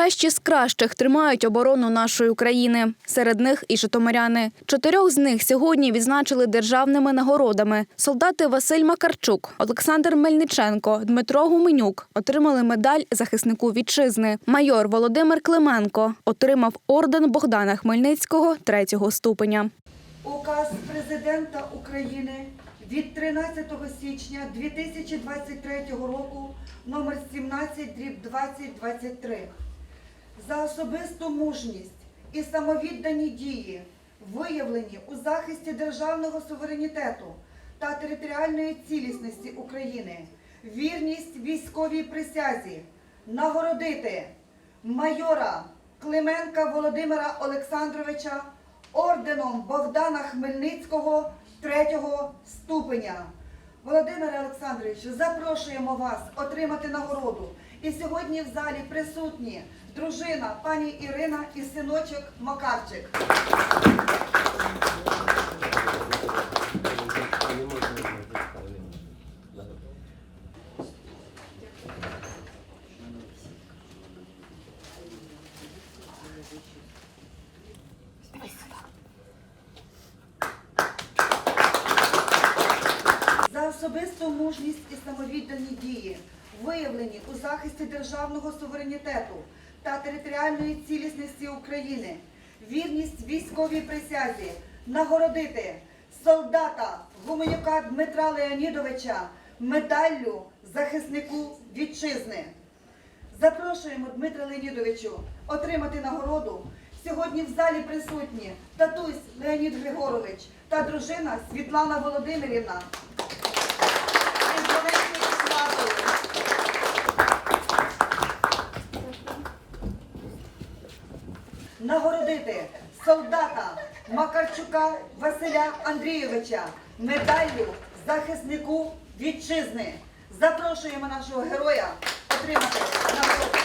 Кращі з кращих тримають оборону нашої України. Серед них і житомиряни. Чотирьох з них сьогодні відзначили державними нагородами. Солдати Василь Макарчук, Олександр Мельниченко, Дмитро Гуменюк отримали медаль захиснику вітчизни. Майор Володимир Клименко отримав орден Богдана Хмельницького третього ступеня. Указ президента України від 13 січня 2023 року номер 17 дріб 2023 за особисту мужність і самовіддані дії, виявлені у захисті державного суверенітету та територіальної цілісності України, вірність військовій присязі, нагородити майора Клименка Володимира Олександровича орденом Богдана Хмельницького третього ступеня. Володимире Олександровичу, запрошуємо вас отримати нагороду. І сьогодні в залі присутні дружина пані Ірина і синочок Макарчик. за особисту мужність і самовіддані дії, виявлені у захисті державного суверенітету та територіальної цілісності України, вірність військовій присязі, нагородити солдата Гуменюка Дмитра Леонідовича медаллю захиснику вітчизни. Запрошуємо Дмитра Леонідовичу отримати нагороду. Сьогодні в залі присутні татусь Леонід Григорович та дружина Світлана Володимирівна. Нагородити солдата Макарчука Василя Андрійовича медаллю захиснику вітчизни. Запрошуємо нашого героя отримати нагороду.